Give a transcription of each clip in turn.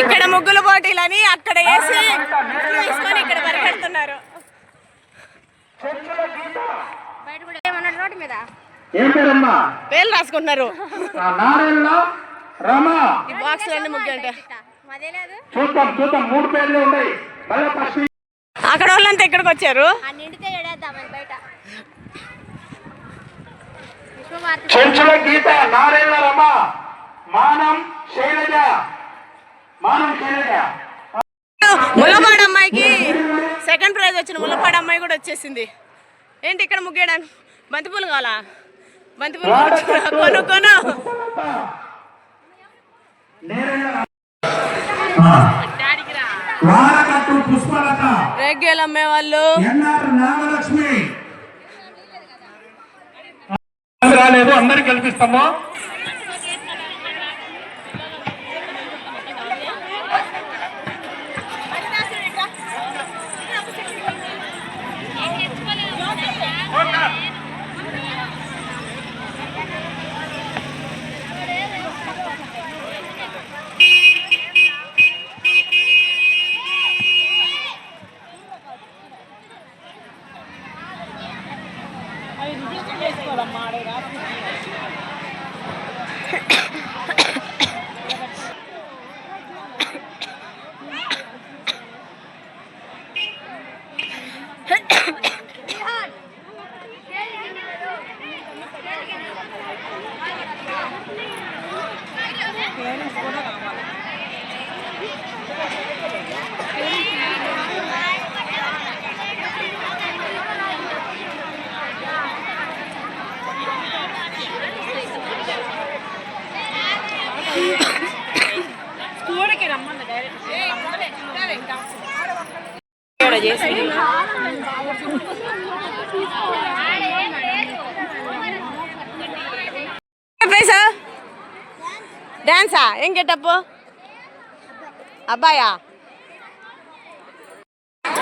ఇక్కడ ముగ్గులు పోటీలని అక్కడ వేసి వేసుకొని ఇక్కడ పరిగెడుతున్నారు. బయట కూడా ఏమన్నా రోడ్డు మీద? ఏం పేరమ్మా పేర్లు రాసుకుంటున్నారు. ఆ నారాయణ రమ. ఈ బాక్స్ లన్నీ ముగ్గు అంటే మాదే లేదు. చూద్దాం చూద్దాం. మూడు పేర్లు ఉన్నాయి. మళ్ళీ ఫస్ట్ అక్కడ వాళ్ళంతా ఇక్కడికి వచ్చారు? చెంచుల గీత నారాయణ రమ. మానం శైలజ. ముల్లపాడు అమ్మాయికి సెకండ్ ప్రైజ్ వచ్చిన ముల్లపాడు అమ్మాయి కూడా వచ్చేసింది. ఏంటి ఇక్కడ ముగ్గేయడానికి? బంతిపూలు కావాలా? బంతిపూలు కొను కొను. రేగ్గాయలు అమ్మే వాళ్ళు. ఎన్ఆర్ నాగలక్ష్మి. రాలేదు అందరికి కల్పిస్తాము. చెప్పు. అబ్బాయా?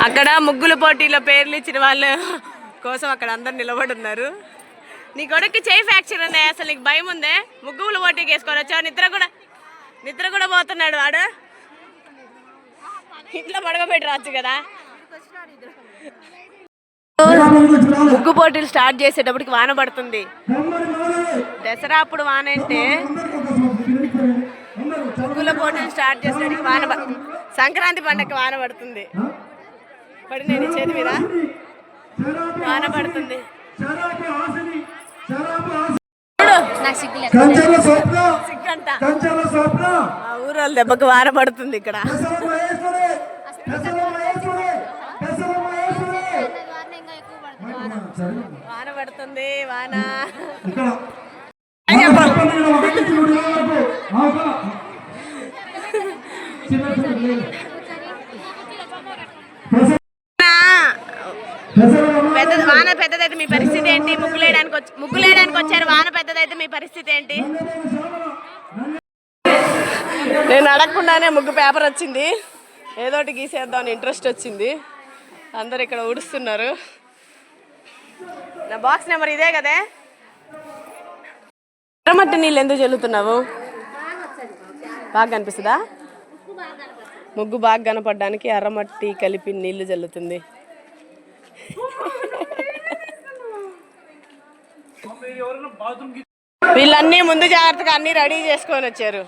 అక్కడ ముగ్గుల పోటీలో పేర్లు ఇచ్చిన వాళ్ళు కోసం అక్కడ అందరు నిలబడి ఉన్నారు నీ కొడుకు చేయి ఫ్రాక్చర్ ఉన్నాయి అసలు నీకు భయం ఉందే? ముగ్గులు పోటీకి వేసుకొని వచ్చావు నిద్ర కూడా నిద్ర కూడా పోతున్నాడు వాడు. ఇంట్లో పడగబెట్టి రావచ్చు కదా. ముగ్గు పోటీలు స్టార్ట్ చేసేటప్పటికి వాన పడుతుంది. దసరా అప్పుడు వాన అంటే ముగ్గుల పోటీలు స్టార్ట్ చేసేటప్పటికి వాన సంక్రాంతి పండగకి వాన పడుతుంది. పడి నేను చేతి మీద? వాన పడుతుంది. ఊరోళ్ళ దెబ్బకి వాన పడుతుంది ఇక్కడ వాన పడుతుంది వాన ఇక్కడ అని చెప్పు. పండుగ ఒకటి నుంచి మూడు వేల వరకు ఆగా. చిన్న పిల్లలు లేరు. పెసల- నా పెసల రమ- పెద్ద వాన పెద్దదైతే మీ పరిస్థితి ఏంటి ముగ్గులేయడానికి వచ్చి ముగ్గులేయడానికి వచ్చారు వాన పెద్దదైతే మీ పరిస్థితి ఏంటి? నేను అడగకుండానే ముగ్గు పేపర్ వచ్చింది. ఏదో ఒకటి గీసేద్దామని ఇంట్రెస్ట్ వచ్చింది. అందరు ఇక్కడ ఊడుస్తున్నారు. నా బాక్స్ నెంబర్ ఇదే కదే. ఎర్రమట్టి నీళ్ళు ఎందుకు చల్లుతున్నావు? బాగా కనిపిస్తుందా? ముగ్గు బాగా కనపడడానికి ఎర్రమట్టి కలిపి నీళ్ళు చల్లుతుంది. వీళ్ళన్నీ ముందు జాగ్రత్తగా అన్ని రెడీ చేసుకొని వచ్చారు.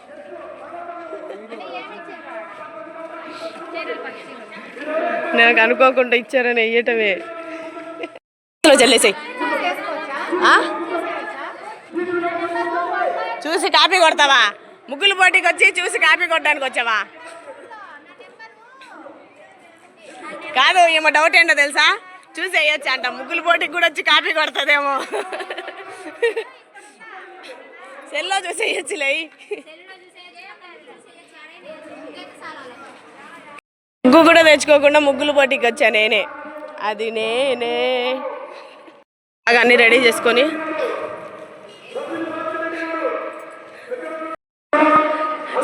నాకు అనుకోకుండా ఇచ్చారని వెయ్యటమే. చల్లేసాయి. చూసి కాపీ కొడతావా? ముగ్గులు పోటీకి వచ్చి చూసి కాపీ కొట్టడానికి వచ్చావా? కాదు ఏమో డౌట్ ఏంటో తెలుసా? చూసి వేయొచ్చు అంట. ముగ్గులు పోటీకి కూడా వచ్చి కాపీ కొడుతుందేమో. సెల్లో చూసేయచ్చులే ముగ్గు కూడా తెచ్చుకోకుండా ముగ్గులు పోటీకి వచ్చా నేనే. అది నేనే. అన్ని రెడీ చేసుకొని.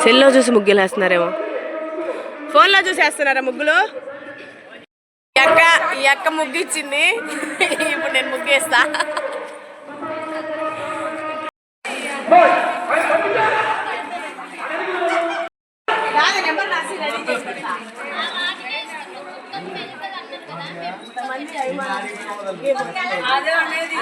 సెల్లో చూసి ముగ్గులు వేస్తున్నారేమో. ఫోన్లో చూసి వేస్తున్నారా ముగ్గులు? ఈ అక్క ఈ అక్క ముగ్గు ఇచ్చింది. ఇప్పుడు నేను ముగ్గేస్తా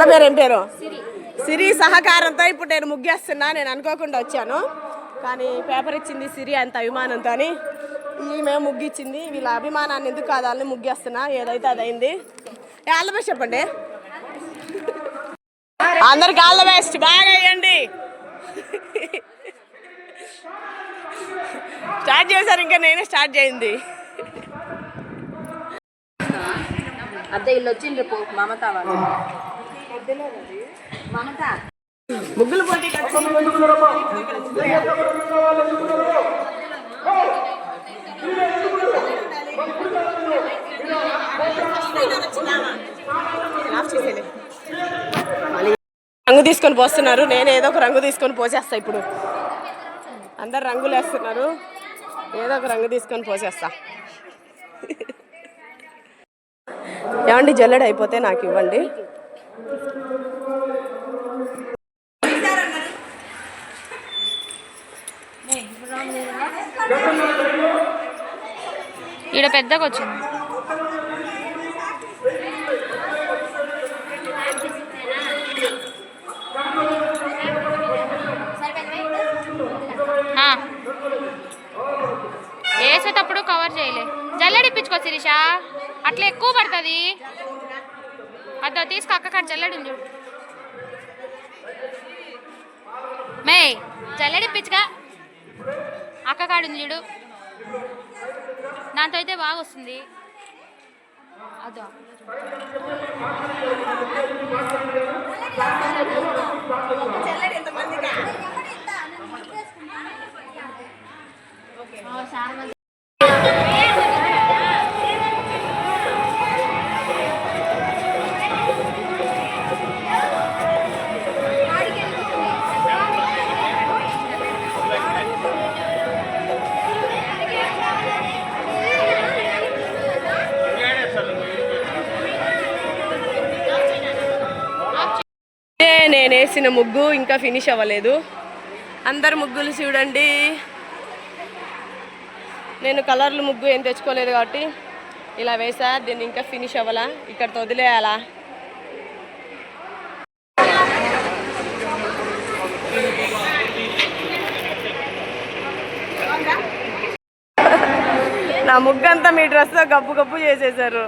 పిల్ల పేరు ఏం పేరు? సిరి. సహకారంతో ఇప్పుడు నేను ముగ్గేస్తున్నా నేను అనుకోకుండా వచ్చాను. కానీ పేపర్ ఇచ్చింది సిరి అంత అభిమానంతో అని. ఈమె ముగ్గిచ్చింది. వీళ్ళ అభిమానాన్ని ఎందుకు కాదాలని ముగ్గేస్తున్నా. ఏదైతే అదైంది ఆల్ ద బెస్ట్ చెప్పండి. అందరికి ఆల్ ద బెస్ట్. బాగా వేయండి. స్టార్ట్ చేశారు ఇంకా నేనే స్టార్ట్ చేయింది. అద్దె ఇల్లు వచ్చిండ్రు పో మమత వాళ్ళు. ముగ్గులు పోటీ రంగు తీసుకొని పోస్తున్నారు. నేను ఏదో ఒక రంగు తీసుకొని పోసేస్తా ఇప్పుడు. అందరు రంగులు వేస్తున్నారు. ఏదో ఒక రంగు తీసుకొని పోసేస్తా. ఏమండి జల్లెడ అయిపోతే నాకు ఇవ్వండి. ఈడ పెద్దగా వచ్చింది. వేసేటప్పుడు కవర్ చేయలే. జల్లెడిప్పించుకో శిరీష. అట్లా ఎక్కువ పడుతుంది. అదో తీసుకు అక్క కాడ జల్లెడి ఉంది చూడు. మే జల్లెడిప్పించుగా అక్క కాడు చూడు. దాంతో అయితే బాగా వస్తుంది. అదో వేసిన ముగ్గు ఇంకా ఫినిష్ అవ్వలేదు. అందరు ముగ్గులు చూడండి. నేను కలర్లు ముగ్గు ఏం తెచ్చుకోలేదు కాబట్టి ఇలా వేసా దీన్ని ఇంకా ఫినిష్ అవ్వాలా ఇక్కడ వదిలేయాలా? నా ముగ్గు అంతా మీ డ్రెస్తో గప్పు గప్పు చేసేసారు.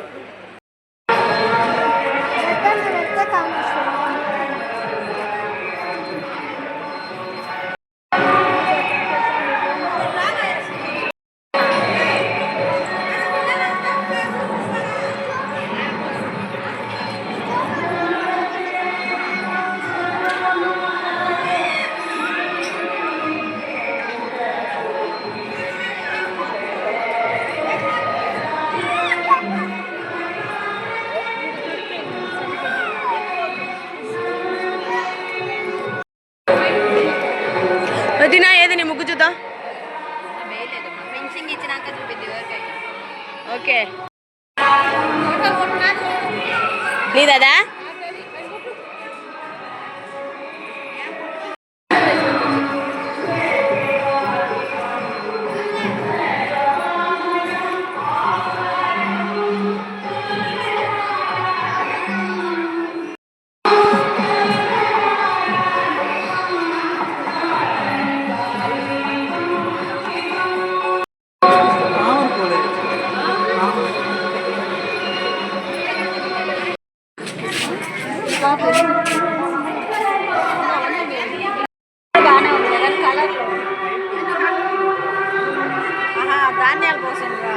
ధాన్యాలు పోసిండ్రు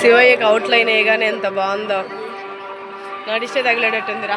శివయ్యకి అవుట్లైన్ కానీ ఎంత బాగుందో. నడిస్తే తగిలేటట్టుందిరా.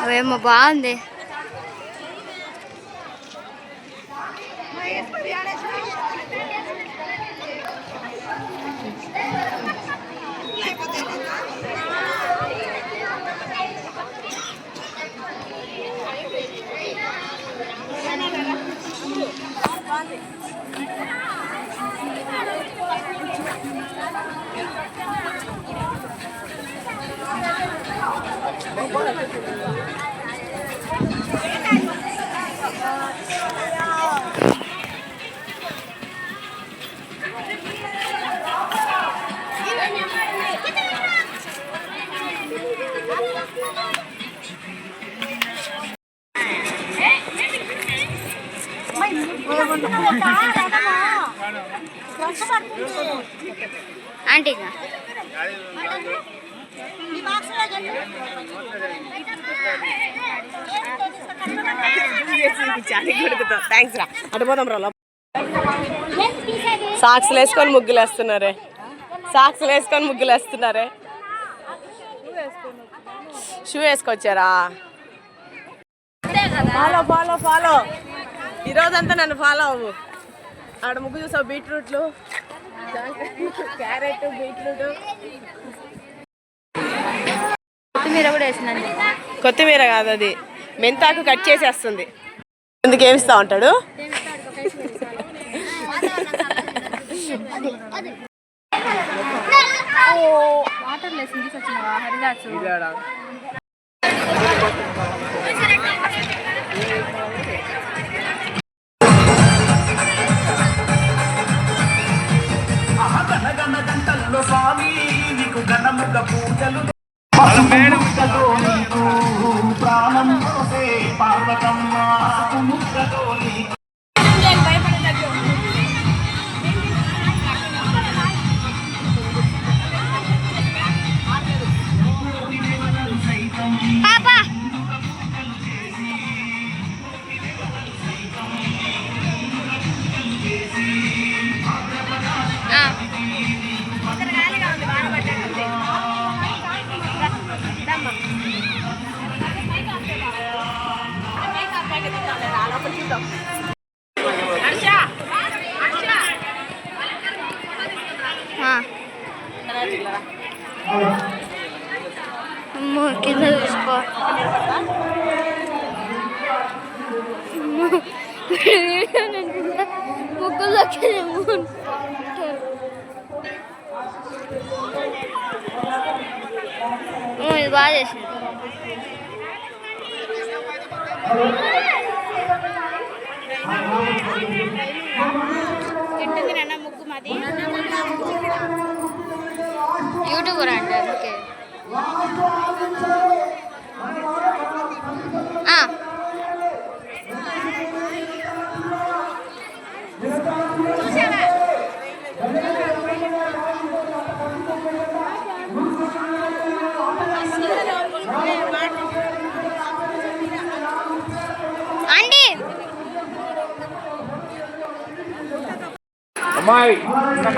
అవేమో బాగుంది. What? థ్యాంక్స్ రా. అటు పోదాం రా సాక్స్లు వేసుకొని ముగ్గులు వేస్తున్నారే. సాక్స్లు వేసుకొని ముగ్గులు వేస్తున్నారే. షూ వేసుకొచ్చారా? ఫాలో ఫాలో ఫాలో ఈరోజంతా నన్ను ఫాలో అవ్వు. ఆడ ముగ్గు చూసావు బీట్రూట్లు? Carrot beetroot. కొత్తిమీర కూడా వేసినండి కొత్తిమీర కాదు అది. మెంతాకు కట్ చేసేస్తుంది. ఎందుకు ఏమిస్తా ఉంటాడు? వాటర్ లేసి ఇది బాగా చేసింది. ఉంటుంది నాన్న ముగ్గు మాది. యూట్యూబర్ అంటే అందుకే.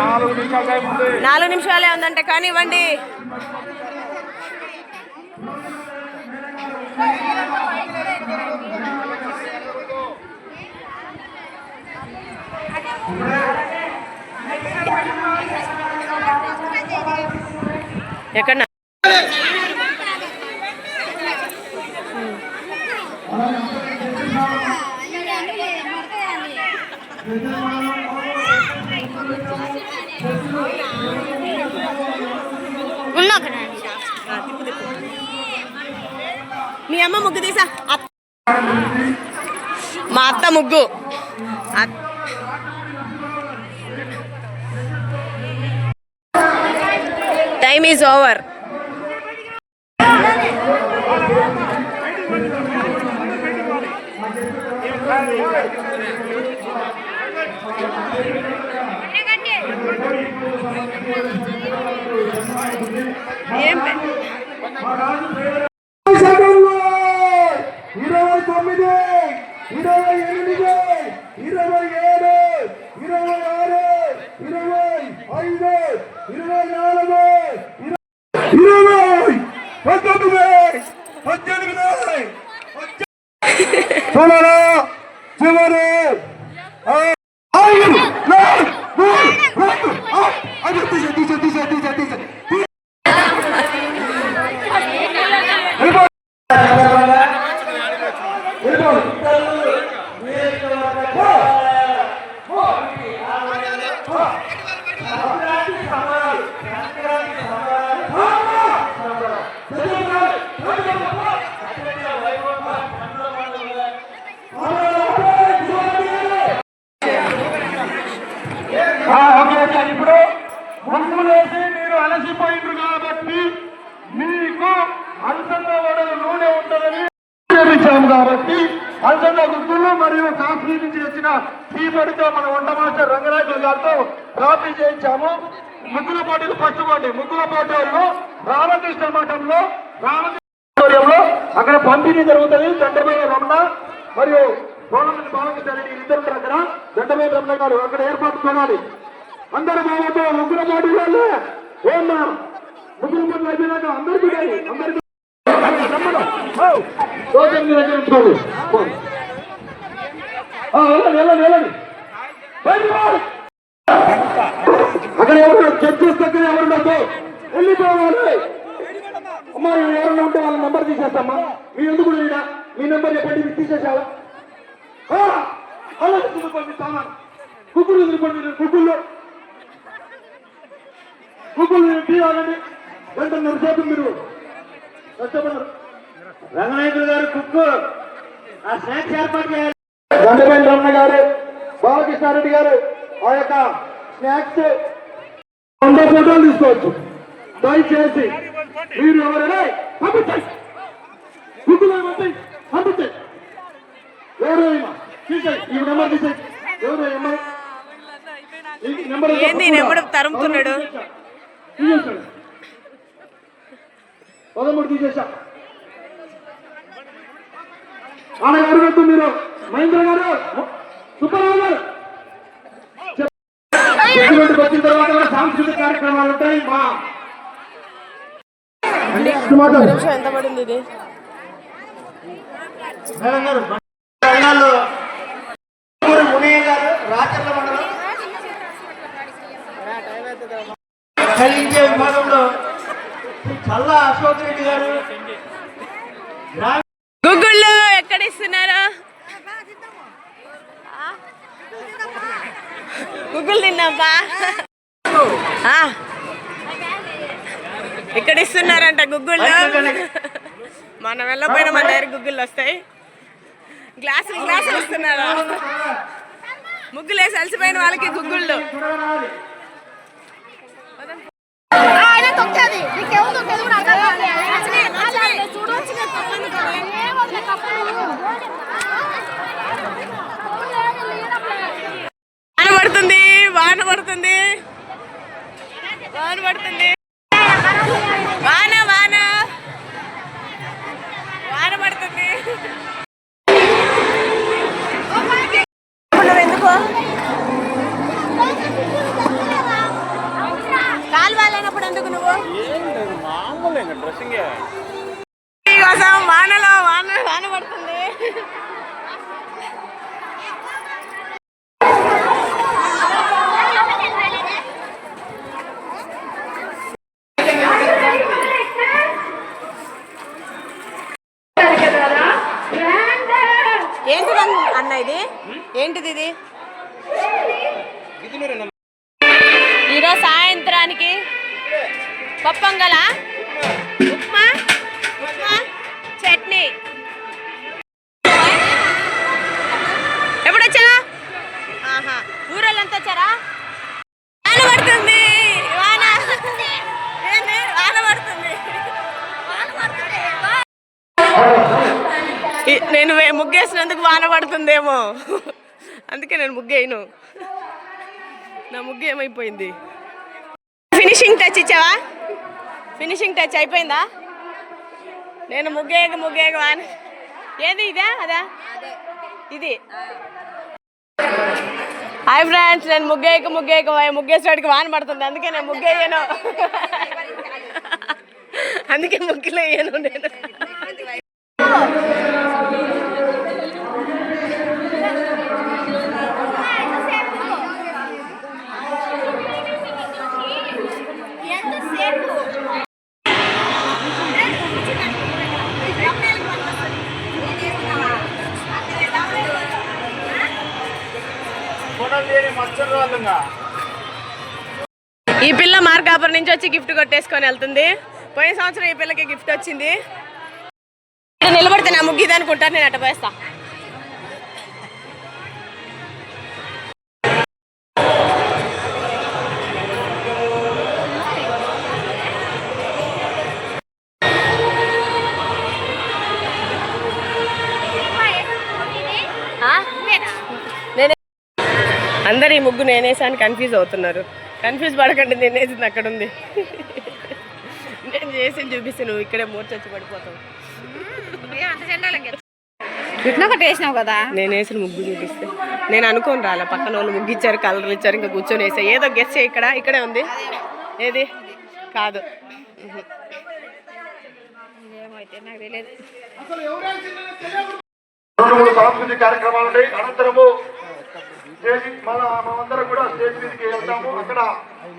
నాలుగు నిమిషాలు నిమిషాలే ఉందంటే కానివ్వండి. ఎక్కడ ఉన్నా ఒక నిమిషం. మీ అమ్మ ముగ్గు తీసా మా అత్త ముగ్గు. టైమ్ ఈజ్ ఓవర్ ఏం పె- సెకండ్లు ఇరవై తొమ్మిది ఇరవై ఎనిమిది ఇరవై ఏడు ఇరవై ఆరు ఇరవై ఐదు ఇరవై నాలుగు ఇరవై పంతొమ్మిది పద్దెనిమిది చూడరా చివరి ఆ, ఐదు నాలుగు మూడు రెండు ఆ, అది తీసే తీసే తీసే తీసే తీసే వెళ్ళిపో ఆ, ఓకే ఓకే ఇప్పుడు ముగ్గులు వేసి మీరు అలసిపోయిండ్రు కాబట్టి మీకు అలసంద వడలు నూనె ఉంటుందని చూపించాము కాబట్టి అలసంద గుర్తులు మరియు కాఫీ నుంచి వచ్చిన టీ పొడితో మన వంట మాస్టర్ రంగనాయకులు గారితో కాఫీ చేయించాము ముగ్గుల పోటీలు ఫస్ట్ పోటీ ముగ్గుల పోటీల్లో రామకృష్ణ మఠంలో రామకృష్ణ ఆడిటోరియంలో అక్కడ పంపిణీ జరుగుతుంది దండమైన రమణ మరియు గోడమల్లి బాలకృష్ణ రెడ్డి ఇద్దరు ఉంటారు అక్కడ దండమైన రమణ గారు అక్కడ ఏర్పాటు చేయాలి అందరూ బాబుతో ముగ్గుల పోటీలలో ఏమన్నా ముగ్గుల పోటీలు అయిపోయినాక అందరికీ చేయాలి. అందరికీ రమ్మను. ఓ, రోజు మీ దగ్గర ఉంచుకోండి ఓ. ఆ, వెళ్ళండి వెళ్ళండి వెళ్ళండి. బయటికి పోవాలి. అక్కడ ఎవరు చర్చస్ దగ్గర ఎవరు ఉండదు వెళ్ళిపోవాలి. అమ్మా ఎవరన్నా ఉంటే వాళ్ళ నెంబర్ తీసేస్తామ్మా. మీ ఎందుకు మీ నెంబర్ చెప్పండి తీసేసావా ఆ, అలా సామాన్ కుక్కులు కుక్కుల్లో. టీ తాగండి గంటన్నర సేపు మీరు కష్టపడరు. రంగనాయకులు గారు కుక్కు ఆ స్నాక్స్ ఏర్పాటు చేయాలి. గండపల్లి రమణ గారు బాలకృష్ణారెడ్డి గారు ఆ యొక్క స్నాక్స్. వంద ఫోటోలు తీసుకోవచ్చు. దయచేసి మీరు ఎవరైనా పంపించండి. గుర్తులు పంపించండి. తీసేయి ఈ నెంబర్ తీసేయి. ఎవరు నెంబర్ తరుముతున్నాడు? పదమూడు తీసేసా ఆడ అడగద్దు మీరు? మహేంద్ర గారు? సుబ్బారావు గారు? వచ్చిన తర్వాత కూడా సాంస్కృతిక కార్యక్రమాలు ఉంటాయి? మా ఎంత పడింది ఇది? కలిగించే విభాగంలో శ్రీ చల్లా అశోక్ రెడ్డి గారు గూగుల్లో ఎక్కడ ఇస్తున్నారు గూగుల్ తిన్నాబా ఇక్కడ ఇస్తున్నారంట గుగ్గుళ్ళు మనం వెళ్ళపోయిన మన దగ్గర గుగ్గుళ్ళు వస్తాయి. గ్లాసులు గ్లాసులు ఇస్తున్నారు? ముగ్గులు వేసి అలసిపోయిన వాళ్ళకి గుగ్గుళ్ళు వాన పడుతుంది వాన పడుతుంది. వాన పడుతుంది. వాన వాన. వాన పడుతుంది. నువ్వు ఎందుకు ఎందుకు నువ్వు? కోసం వానలో వాన వాన పడుతుంది. ఏంటిది అన్న- అన్న ఇది? ఏంటిది ఇది? నేను ముగ్గేసినందుకు వాన పడుతుందేమో. అందుకే నేను ముగ్గేయను. నా ముగ్గు ఏమైపోయింది? ఫినిషింగ్ టచ్ ఇచ్చావా? ఫినిషింగ్ టచ్ అయిపోయిందా? నేను ముగ్గేయక ముగ్గేయక వాన ఏది ఇదా అదా? ఇది. హాయ్ ఫ్రెండ్స్ నేను ముగ్గేయక ముగ్గేయక ముగ్గేసేవాడికి వాన పడుతుంది. అందుకే నేను ముగ్గేయను. అందుకే ముగ్గులు వేయను నేను. ఈ పిల్ల మార్కాపురం నుంచి వచ్చి గిఫ్ట్ కొట్టేసుకొని వెళ్తుంది. పోయిన సంవత్సరం ఈ పిల్లకి గిఫ్ట్ వచ్చింది. నిలబడితే నా ముగ్గు నేను అట్ట పోయేస్తా. అందరు ఈ ముగ్గు నేనేసాను కన్ఫ్యూజ్ అవుతున్నారు. కన్ఫ్యూజ్ పడకండి నేనేసింది అక్కడ ఉంది నేను చేసి చూపిస్తే నువ్వు ఇక్కడే మూర్చొచ్చి పడిపోతావు. ఇట్లా ఒకటి వేసినావు కదా? నేను వేసిన ముగ్గు చూపిస్తే. నేను అనుకోని రాలే పక్కన వాళ్ళు ముగ్గు ఇచ్చారు కలర్లు ఇచ్చారు ఇంకా కూర్చొని వేసా. ఏదో గెస్ చేయి ఇక్కడ ఇక్కడే ఉంది. ఏది? కాదు. ఏమైతే నాకు తెలియదు. రెండు మూడు సాంస్కృతిక కార్యక్రమాలు ఉంటాయి అనంతరము స్టేజ్ మన మనమందరం కూడా స్టేజ్ మీదకి వెళ్తాము. అక్కడ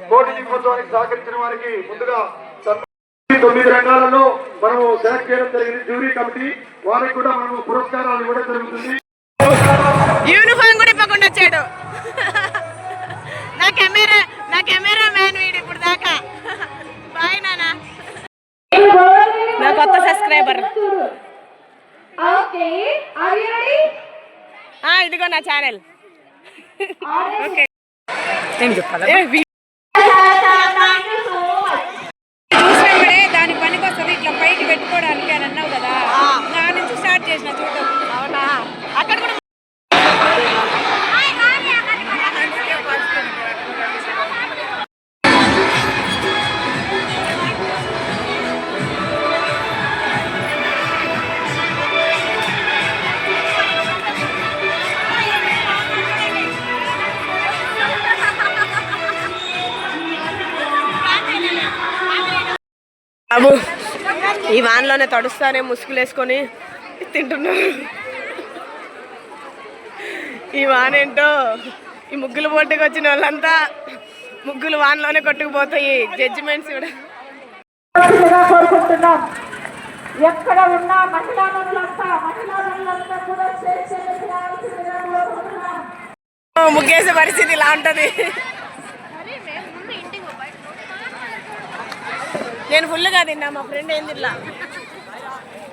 కోటి దీపోత్సవానికి సహకరించిన వారికి ముందుగా. తొమ్మిది రంగాలలో మనము సెలెక్ట్ చేయడం జరిగింది. జ్యూరీ కమిటీ వారికి కూడా మనము పురస్కారాలు ఇవ్వడం జరుగుతుంది. యూనిఫామ్ కూడా ఇప్పకుండా వచ్చాడు. నా కెమెరా నా కెమెరా మ్యాన్ వీడు ఇప్పుడు దాకా. బాయ్ నానా. నా కొత్త సబ్స్క్రైబర్. ఇదిగో నా ఛానల్. ఓకే వాన్లోనే తడుస్తానే ముసుగులేసుకొని తింటున్నారు. ఈ వాన్ ఏంటో ఈ ముగ్గులు పోటీకి వచ్చిన వాళ్ళంతా ముగ్గులు వాన్లోనే కొట్టుకుపోతాయి. జడ్జిమెంట్స్ కూడా. కోరుకుంటున్నాం. ఎక్కడ ఉన్న మహిళా ముగ్గేసే పరిస్థితి ఇలా ఉంటది. నేను ఫుల్గా తిన్నా మా ఫ్రెండ్ ఏం తిన్నా స్టేజ్ దగ్గర కూర్చోవలసిందిగా కోరుకుంటున్నాము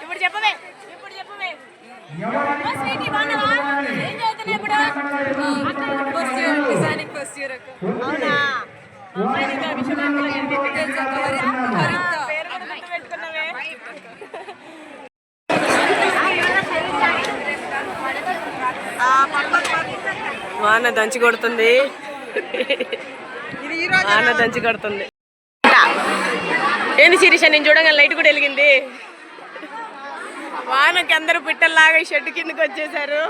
ఇప్పుడు చెప్పవే ఇప్పుడు చెప్పవే స్వీటీ, బాగున్నావా? ఏం. వాన దంచి కొడుతుంది వాన దంచి కొడుతుంది ఏంది శిరీష నేను చూడగా లైట్ కూడా వెలిగింది. వానకి అందరూ పిట్టల్లాగా ఈ షెడ్ కిందకి వచ్చేసారు.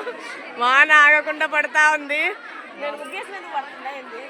వాన ఆగకుండా పడతా ఉంది. నేను ముగ్గేసినందుకు పడుతుందా ఏంది?